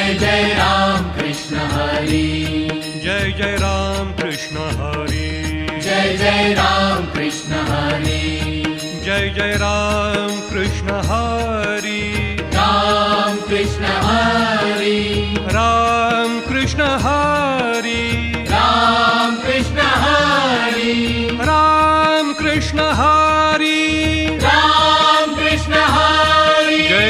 Jai Jai Ram Krishna Hari. Jai Jai Ram कृष्णहरिम Krishna Jai Jai Ram Krishna Hari. Ram Krishna Hari. Ram Krishna Hari. Ram Krishna Hari. Ram Krishna रामकृष्णहरि